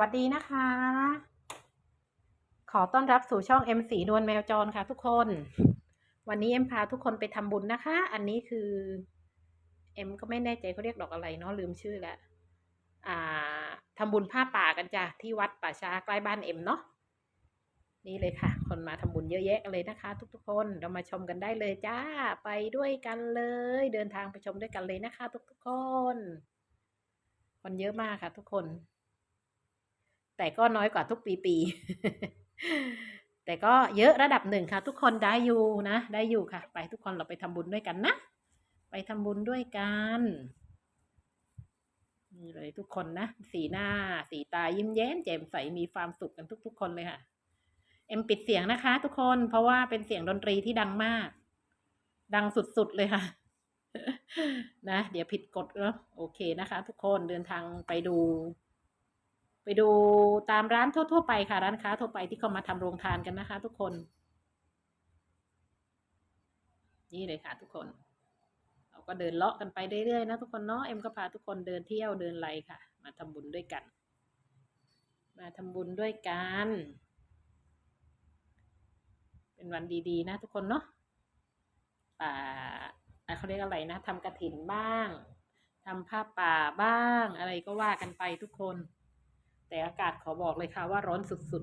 วัสดีนะคะ ขอต้อนรับสู่ช่อง M สีนวลแมวจรค่ะทุกคน วันนี้เอ็มพาทุกคนไปทำบุญนะคะ อันนี้คือเอ็มก็ไม่แน่ใจเขาเรียกดอกอะไรเนาะลืมชื่อแล้วอ่าทำบุญผ้าป่ากันจ้ะที่วัดป่าช้าใกล้บ้านเอ็มเนาะนี่เลยค่ะ คนมาทำบุญเยอะแยะเลยนะคะ ทุกๆ คนเรามาชมกันได้เลยจ้าไปด้วยกันเลย เดินทางไปชมด้วยกันเลยนะคะ ทุกๆคน คนเยอะมากค่ะ ทุกคน แต่ก็น้อยกว่าทุกปีปีแต่ก็เยอะระดับหนึ่งค่ะ ทุกคนได้อยู่นะ ได้อยู่ค่ะ ไปทุกคนเราไปทำบุญด้วยกันนะ ไปทำบุญด้วยกันนี่เลยทุกคนนะ สีหน้า สีตายิ้มแย้มแจ่มใสมีความสุขกันทุก ๆ คนเลยค่ะ เอ็มปิดเสียงนะคะ ทุกคนเพราะว่าเป็นเสียงดนตรีที่ดังมาก ดังสุดๆเลยค่ะ นะ เดี๋ยวผิดกฎเนาะโอเคนะคะ ทุกคนเดินทางไปดู ไปดูตามร้านทั่ว ๆ ไปค่ะร้านค้าทั่วไปที่เขามาทำโรงทานกันนะคะ ทุกคน นี่เลยค่ะทุกคน เราก็เดินเลาะกันไปเรื่อยๆนะทุกคนเนาะเอ็มก็พาทุกคนเดินเที่ยวเดินไรค่ะ มาทำบุญด้วยกัน มาทำบุญด้วยกัน เป็นวันดีๆ นะ ทุกคนเนาะป่าอะเขาเรียกอะไรนะทำกระถินบ้างทำผ้าป่าบ้าง อะไรก็ว่ากันไปทุกคน แต่อากาศขอบอกเลยค่ะว่าร้อนสุด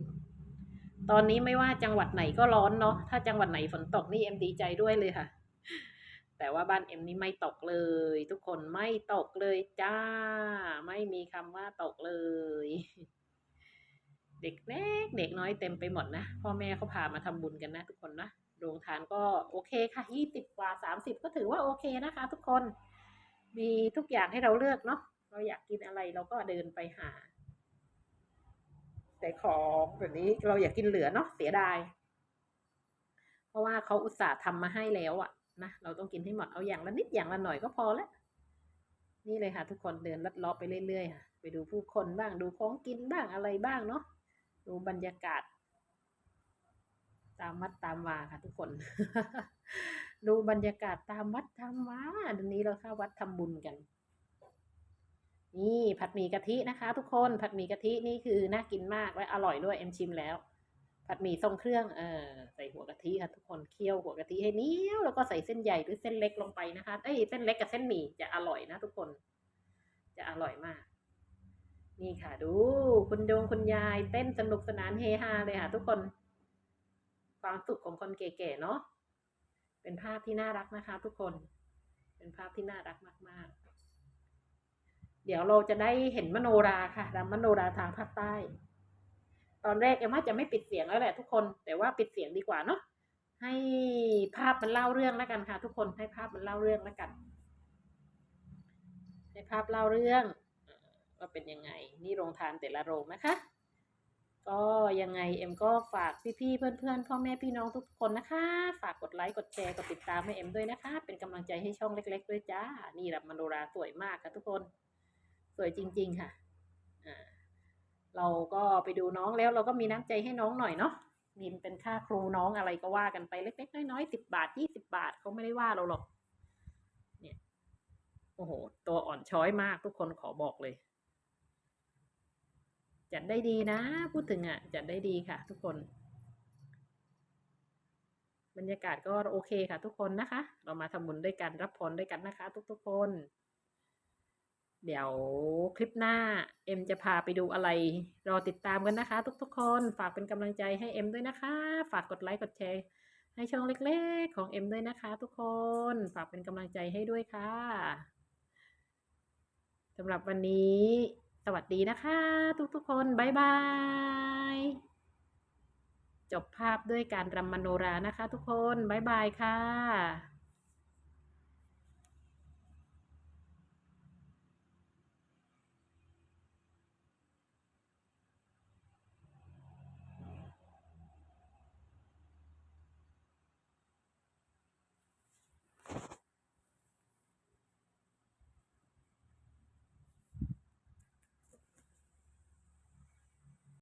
ๆ ตอนนี้ไม่ว่าจังหวัดไหนก็ร้อนเนาะ ถ้าจังหวัดไหนฝนตกนี่เอ็มดีใจด้วยเลยค่ะ แต่ว่าบ้านเอ็มนี่ไม่ตกเลย ทุกคนไม่ตกเลยจ้า ไม่มีคำว่าตกเลย เด็กเล็กเด็กน้อยเต็มไปหมดนะ พ่อแม่เขาพามาทำบุญกันนะ ทุกคนนะโรงทานก็โอเคค่ะยี่สิบกว่าสามสิบก็ถือว่าโอเคนะคะ ทุกคน มีทุกอย่างให้เราเลือกเนาะ เราอยากกินอะไรเราก็เดินไปหา แต่ของแบบนี้เราอยากกินเหลือเนาะเสียดาย เพราะว่าเขาอุตส่าห์ทำมาให้แล้วอะนะเราต้องกินให้หมดเอาอย่างละนิดอย่างละหน่อยก็พอแล้วนี่เลยค่ะ ทุกคนเดินลัดเลาะไปเรื่อยๆค่ะไปดูผู้คนบ้างดูของกินบ้างอะไรบ้างเนาะดูบรรยากาศ ตามวัดตามวาค่ะ ทุกคน ดูบรรยากาศตามวัดตามวาเดี๋ยวนี้เราเข้าวัดทำบุญกัน นี่ผัดหมี่กะทินะคะ ทุกคนผัดหมี่กะทินี่คือน่ากินมากและอร่อยด้วยเอ็มชิมแล้ว ผัดหมี่ทรงเครื่องเออใส่หัวกะทิค่ะทุกคนเคี่ยวหัวกะทิให้เนียวแล้วก็ใส่เส้นใหญ่หรือเส้นเล็กลงไปนะคะเอ้ยเส้นเล็กกับเส้นหมี่จะอร่อยนะ ทุกคน จะอร่อยมาก นี่ค่ะ ดูคุณดงคุณยายเต้นสนุกสนานเฮฮาเลยค่ะ ทุกคน ความสุขของคนเก๋ๆเนาะเป็นภาพที่น่ารักนะคะ ทุกคน เป็นภาพที่น่ารักมาก ๆ เดี๋ยวเราจะได้เห็นมโนราค่ะรำมโนราทางภาคใต้ ตอนแรกเอ็มว่าจะไม่ปิดเสียงแล้วแหละทุกคน แต่ว่าปิดเสียงดีกว่าเนาะ ให้ภาพมันเล่าเรื่องแล้วกันค่ะ ทุกคน ให้ภาพมันเล่าเรื่องแล้วกัน ให้ภาพเล่าเรื่องว่าเป็นยังไง นี่โรงทานแต่ละโรงนะคะ ก็ยังไงเอ็มก็ฝากพี่ๆเพื่อนๆพ่อแม่พี่น้องทุกคนนะคะ ฝากกดไลค์กดแชร์กดติดตามให้เอ็มด้วยนะคะ เป็นกำลังใจให้ช่องเล็ก ๆ ด้วยจ้า นี่รับมโนราสวยมากค่ะทุกคน วยจริง ๆ ค่ะ เราก็ไปดูน้องแล้วเราก็มีน้ำใจให้น้องหน่อยเนาะมีเป็นค่าครูน้องอะไรก็ว่ากันไปเล็ก ๆ น้อยๆสิบบาทยี่สิบบาทเขาไม่ได้ว่าเราหรอก เนี่ย โอ้โห ตัวอ่อนช้อยมากทุกคนขอบอกเลย จัดได้ดีนะ พูดถึงอะ จัดได้ดีค่ะ ทุกคน บรรยากาศก็โอเคค่ะ ทุกคนนะคะ เรามาทำบุญด้วยกันรับพรด้วยกันนะคะ ทุกๆคน เดี๋ยวคลิปหน้า เอ็มจะพาไปดูอะไร รอติดตามกันนะคะ ทุกๆคนฝากเป็นกำลังใจให้เอ็มด้วยนะคะ ฝากกดไลค์กดแชร์ให้ช่องเล็กๆ ของเอ็มด้วยนะคะ ทุกคนฝากเป็นกำลังใจให้ด้วยค่ะสำหรับวันนี้ สวัสดีนะคะ ทุกๆคนบ๊ายบายจบภาพด้วยการรำมโนรานะคะ ทุกคนบ๊ายบายค่ะ